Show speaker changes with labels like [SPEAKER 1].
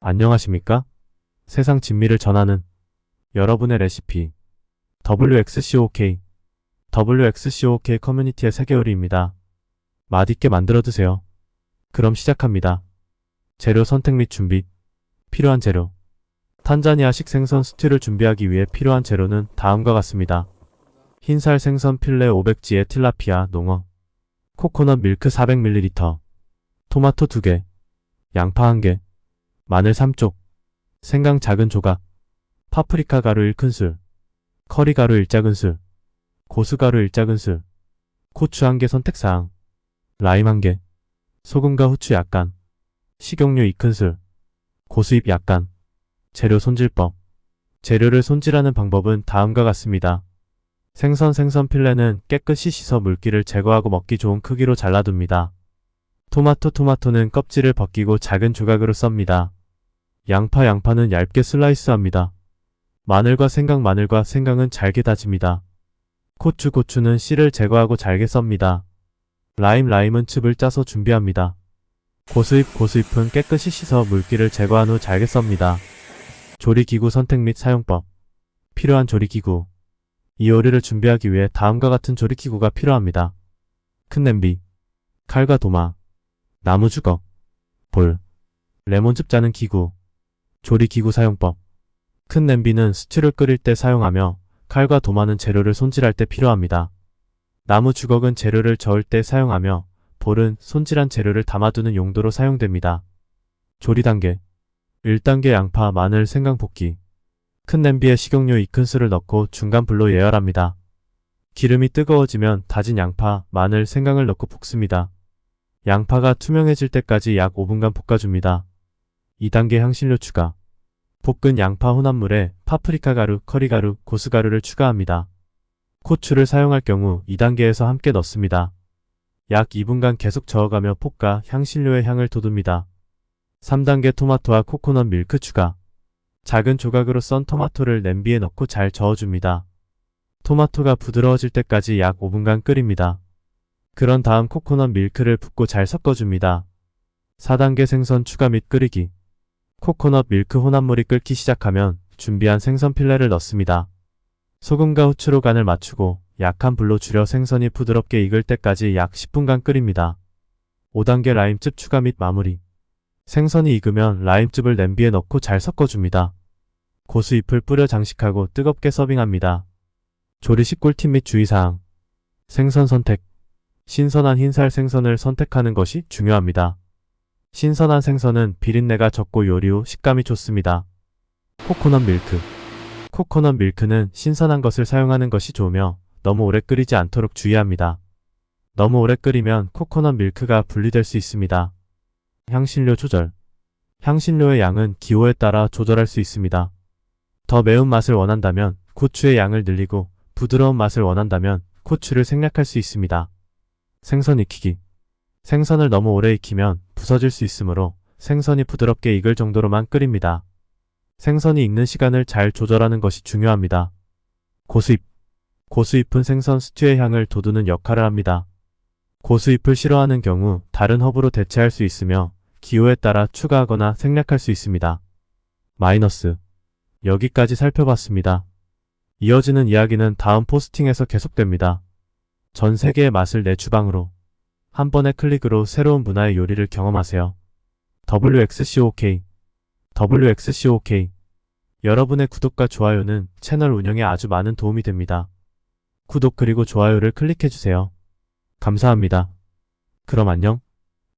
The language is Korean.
[SPEAKER 1] 안녕하십니까? 세상 진미를 전하는 여러분의 레시피 WXCOK WXCOK 커뮤니티의 세계 요리입니다. 맛있게 만들어 드세요. 그럼 시작합니다. 재료 선택 및 준비 필요한 재료 탄자니아식 생선 스튜를 준비하기 위해 필요한 재료는 다음과 같습니다. 흰살 생선 필레 500G에 틸라피아 농어 코코넛 밀크 400ml 토마토 2개 양파 1개 마늘 3쪽, 생강 작은 조각, 파프리카 가루 1큰술, 커리 가루 1작은술, 고수 가루 1작은술, 고추 1개 선택사항, 라임 1개, 소금과 후추 약간, 식용유 2큰술, 고수잎 약간, 재료 손질법. 재료를 손질하는 방법은 다음과 같습니다. 생선 생선 필레는 깨끗이 씻어 물기를 제거하고 먹기 좋은 크기로 잘라둡니다. 토마토 토마토는 껍질을 벗기고 작은 조각으로 썹니다. 양파 양파는 얇게 슬라이스합니다. 마늘과 생강 마늘과 생강은 잘게 다집니다. 고추 고추는 씨를 제거하고 잘게 썹니다. 라임 라임은 즙을 짜서 준비합니다. 고수잎 고수잎은 깨끗이 씻어 물기를 제거한 후 잘게 썹니다. 조리기구 선택 및 사용법 필요한 조리기구 이 요리를 준비하기 위해 다음과 같은 조리기구가 필요합니다. 큰 냄비 칼과 도마 나무 주걱 볼 레몬즙 짜는 기구 조리기구 사용법 큰 냄비는 스튜를 끓일 때 사용하며 칼과 도마는 재료를 손질할 때 필요합니다. 나무 주걱은 재료를 저을 때 사용하며 볼은 손질한 재료를 담아두는 용도로 사용됩니다. 조리 단계 1단계 양파, 마늘, 생강 볶기 큰 냄비에 식용유 2큰술을 넣고 중간 불로 예열합니다. 기름이 뜨거워지면 다진 양파, 마늘, 생강을 넣고 볶습니다. 양파가 투명해질 때까지 약 5분간 볶아줍니다. 2단계 향신료 추가. 볶은 양파 혼합물에 파프리카 가루, 커리 가루, 고수 가루를 추가합니다. 고추를 사용할 경우 2단계에서 함께 넣습니다. 약 2분간 계속 저어가며 볶아 향신료의 향을 돋웁니다. 3단계 토마토와 코코넛 밀크 추가. 작은 조각으로 썬 토마토를 냄비에 넣고 잘 저어줍니다. 토마토가 부드러워질 때까지 약 5분간 끓입니다. 그런 다음 코코넛 밀크를 붓고 잘 섞어줍니다. 4단계 생선 추가 및 끓이기. 코코넛 밀크 혼합물이 끓기 시작하면 준비한 생선 필레를 넣습니다. 소금과 후추로 간을 맞추고 약한 불로 줄여 생선이 부드럽게 익을 때까지 약 10분간 끓입니다. 5단계 라임즙 추가 및 마무리. 생선이 익으면 라임즙을 냄비에 넣고 잘 섞어줍니다. 고수잎을 뿌려 장식하고 뜨겁게 서빙합니다. 조리식 꿀팁 및 주의사항. 생선 선택. 신선한 흰살 생선을 선택하는 것이 중요합니다. 신선한 생선은 비린내가 적고 요리 후 식감이 좋습니다. 코코넛 밀크. 코코넛 밀크는 신선한 것을 사용하는 것이 좋으며 너무 오래 끓이지 않도록 주의합니다. 너무 오래 끓이면 코코넛 밀크가 분리될 수 있습니다. 향신료 조절. 향신료의 양은 기호에 따라 조절할 수 있습니다. 더 매운 맛을 원한다면 고추의 양을 늘리고 부드러운 맛을 원한다면 고추를 생략할 수 있습니다. 생선 익히기. 생선을 너무 오래 익히면 부서질 수 있으므로 생선이 부드럽게 익을 정도로만 끓입니다. 생선이 익는 시간을 잘 조절하는 것이 중요합니다. 고수잎. 고수잎은 생선 스튜의 향을 돋우는 역할을 합니다. 고수잎을 싫어하는 경우 다른 허브로 대체할 수 있으며 기호에 따라 추가하거나 생략할 수 있습니다. 마이너스. 여기까지 살펴봤습니다. 이어지는 이야기는 다음 포스팅에서 계속됩니다. 전 세계의 맛을 내 주방으로. 한 번의 클릭으로 새로운 문화의 요리를 경험하세요. WXCOK WXCOK 여러분의 구독과 좋아요는 채널 운영에 아주 많은 도움이 됩니다. 구독 그리고 좋아요를 클릭해주세요. 감사합니다. 그럼 안녕.